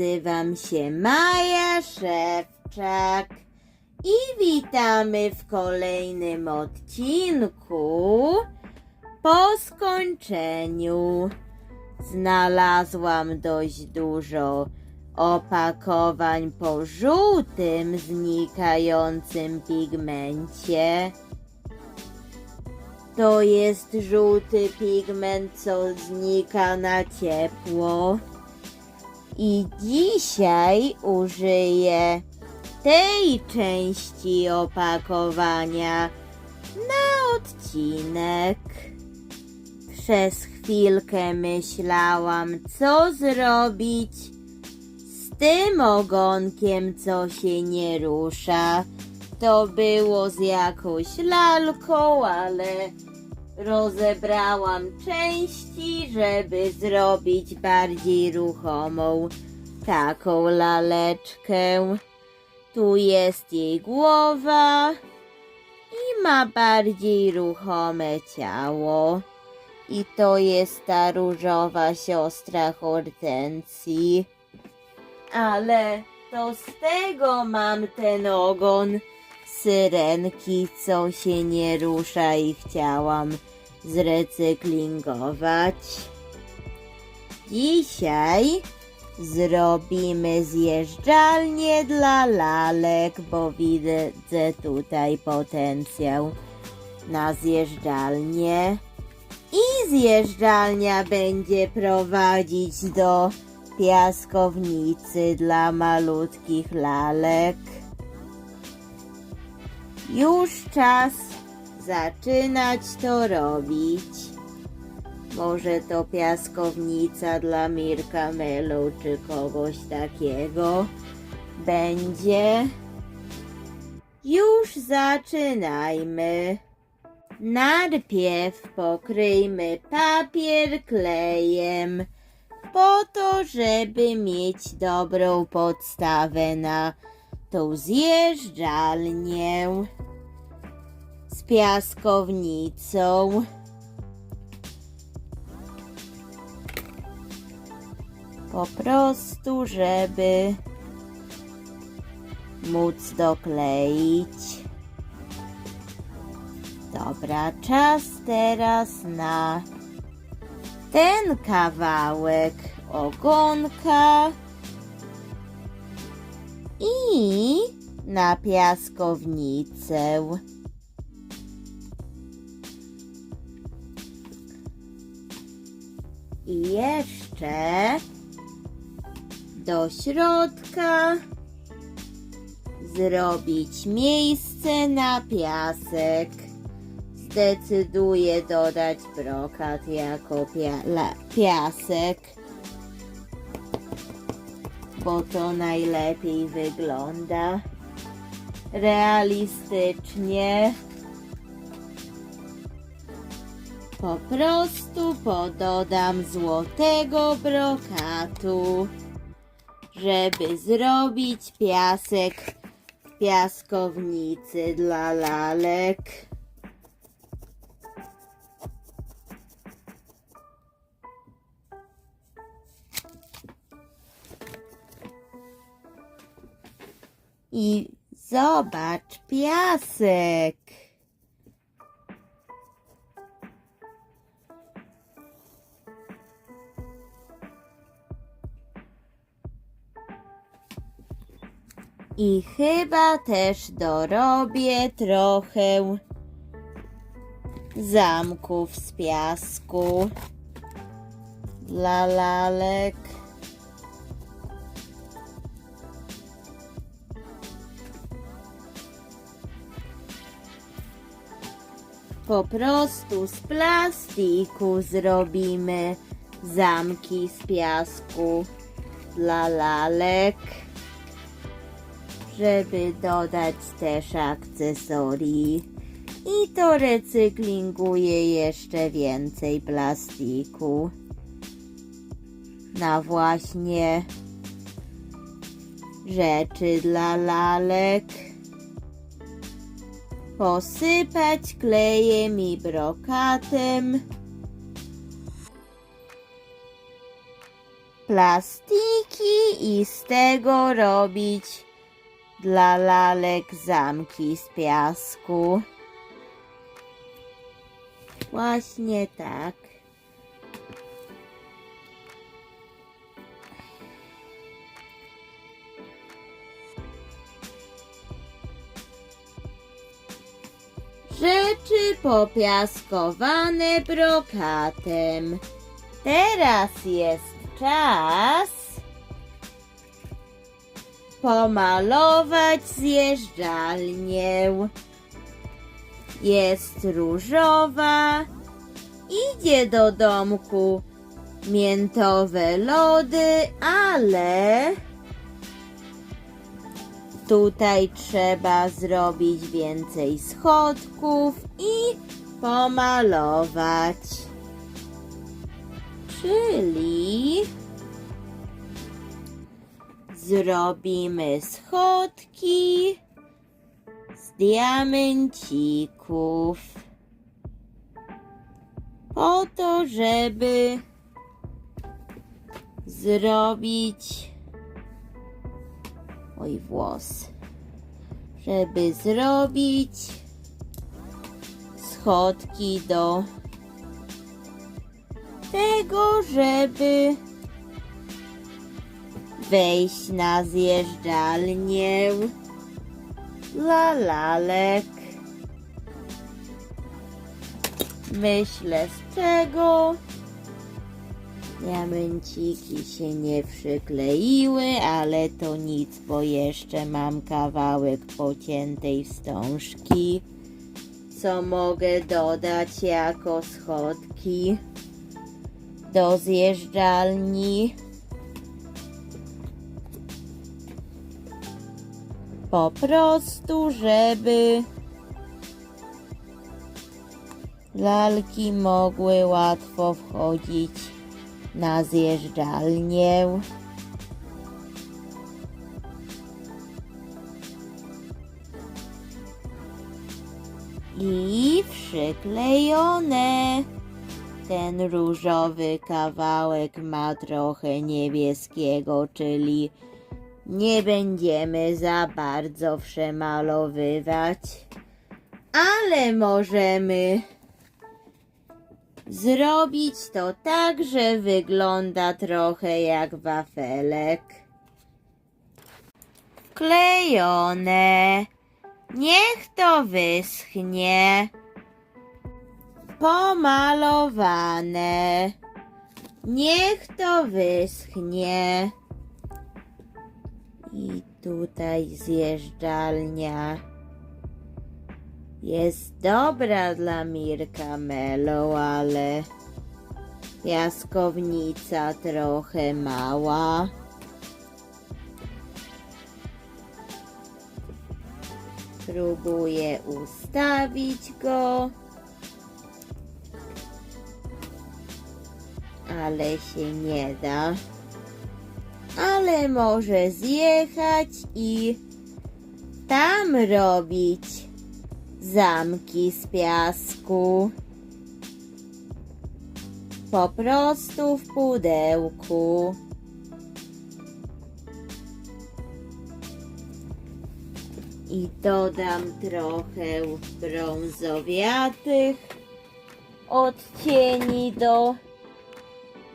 Nazywam się Maja Szewczak i witamy w kolejnym odcinku. Po skończeniu znalazłam dość dużo opakowań po żółtym znikającym pigmencie. To jest żółty pigment, co znika na ciepło. I dzisiaj użyję tej części opakowania na odcinek. Przez chwilkę myślałam, co zrobić z tym ogonkiem, co się nie rusza. To było z jakąś lalką, ale rozebrałam części, żeby zrobić bardziej ruchomą taką laleczkę. Tu jest jej głowa i ma bardziej ruchome ciało. I to jest ta różowa siostra Hortensji. Ale to z tego mam ten ogon syrenki, co się nie rusza i chciałam zrecyklingować. Dzisiaj zrobimy zjeżdżalnię dla lalek, bo widzę tutaj potencjał na zjeżdżalnię. I zjeżdżalnia będzie prowadzić do piaskownicy dla malutkich lalek. Już czas zaczynać to robić. Może to piaskownica dla Mirka Melu czy kogoś takiego będzie. Już zaczynajmy. Najpierw pokryjmy papier klejem, po to, żeby mieć dobrą podstawę na tą zjeżdżalnię piaskownicą. Po prostu, żeby móc dokleić. Dobra, czas teraz na ten kawałek ogonka i na piaskownicę. I jeszcze do środka zrobić miejsce na piasek. Zdecyduję dodać brokat jako pia piasek, bo to najlepiej wygląda realistycznie. Po prostu pododam złotego brokatu, żeby zrobić piasek w piaskownicy dla lalek. I zobacz piasek. I chyba też dorobię trochę zamków z piasku. Dla lalek. Po prostu z plastiku zrobimy zamki z piasku. Dla lalek, żeby dodać też akcesorii. I to recyklinguje jeszcze więcej plastiku. Na właśnie rzeczy dla lalek. Posypać klejem i brokatem. plastiki i z tego robić dla lalek zamki z piasku. Właśnie tak. Rzeczy popiaskowane brokatem. Teraz jest czas pomalować zjeżdżalnię. Jest różowa, idzie do domku. Miętowe lody, ale tutaj trzeba zrobić więcej schodków i pomalować. Czyli zrobimy schodki z diamencików. Po to, żeby zrobić. Oj, włos. Żeby zrobić schodki do tego, żeby wejść na zjeżdżalnię dla lalek. Myślę z czego diamenciki się nie przykleiły, ale to nic, bo jeszcze mam kawałek pociętej wstążki, co mogę dodać jako schodki do zjeżdżalni. Po prostu, żeby lalki mogły łatwo wchodzić na zjeżdżalnię. I przyklejone. Ten różowy kawałek ma trochę niebieskiego, czyli nie będziemy za bardzo przemalowywać, ale możemy zrobić to tak, że wygląda trochę jak wafelek. Wklejone. Niech to wyschnie. Pomalowane. Niech to wyschnie. I tutaj zjeżdżalnia. Jest dobra dla Mirka Melo, ale piaskownica trochę mała. Próbuję ustawić go, ale się nie da ale może zjechać i tam robić zamki z piasku. Po prostu w pudełku. I dodam trochę brązowiatych odcieni do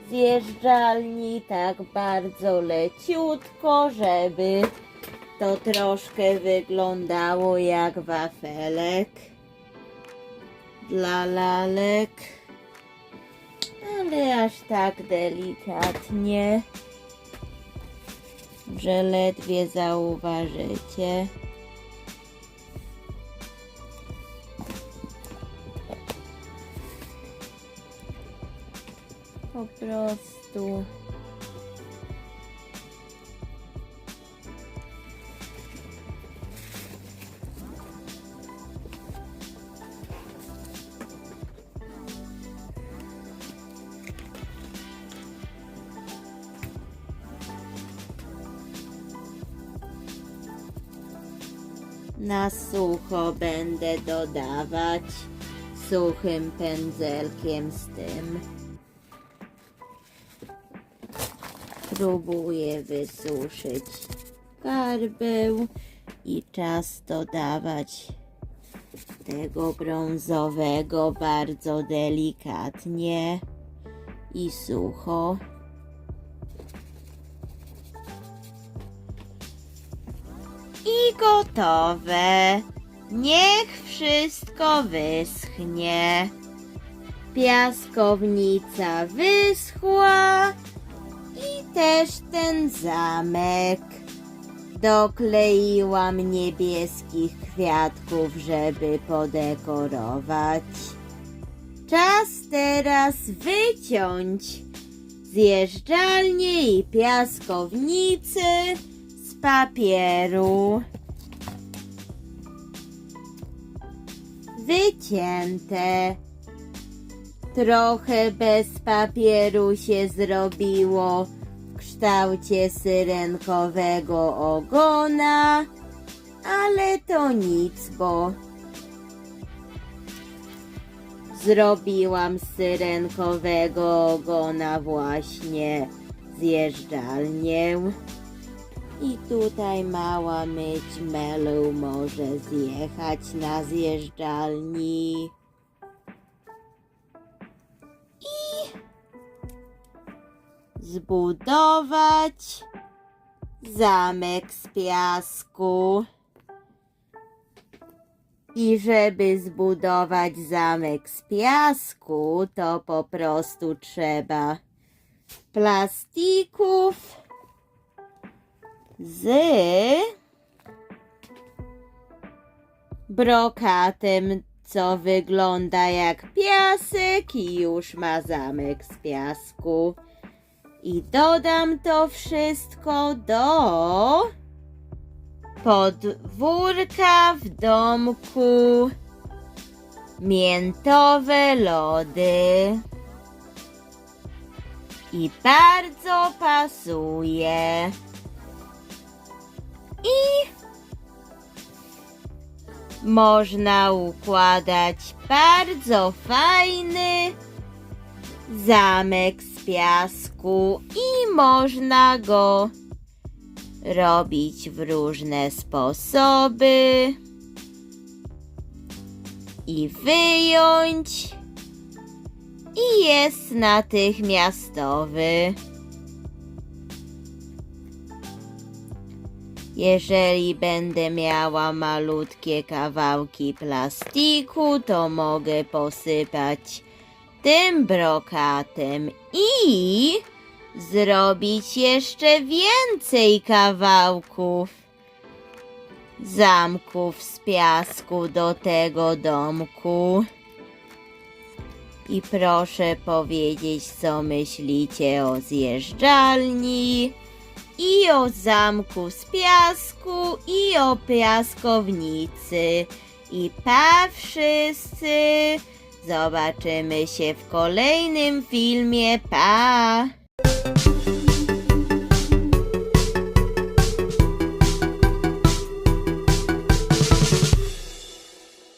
zjeżdżalni tak bardzo leciutko, żeby to troszkę wyglądało jak wafelek dla lalek, ale aż tak delikatnie, że ledwie zauważycie. Prostu. Na sucho będę dodawać suchym pędzelkiem z tym Próbuję wysuszyć garbę i czas dodawać tego brązowego bardzo delikatnie i sucho. I gotowe. Niech wszystko wyschnie. Piaskownica wyschła też ten zamek. Dokleiłam niebieskich kwiatków, żeby podekorować. Czas teraz wyciąć zjeżdżalnię i piaskownicy z papieru. Wycięte. Trochę bez papieru się zrobiło kształcie syrenkowego ogona, ale to nic, bo zrobiłam z syrenkowego ogona właśnie zjeżdżalnię. I tutaj mała myć melu może zjechać na zjeżdżalni. Zbudować zamek z piasku. I żeby zbudować zamek z piasku, to po prostu trzeba plastików z brokatem, co wygląda jak piasek i już ma zamek z piasku. I dodam to wszystko do podwórka w domku. Miętowe lody. I bardzo pasuje. I można układać bardzo fajny zamek z piasku i można go robić w różne sposoby i wyjąć i jest natychmiastowy. Jeżeli będę miała malutkie kawałki plastiku, to mogę posypać tym brokatem i zrobić jeszcze więcej kawałków zamków z piasku do tego domku. I proszę powiedzieć, co myślicie o zjeżdżalni, i o zamku z piasku, i o piaskownicy. I pa wszyscy! Zobaczymy się w kolejnym filmie. Pa!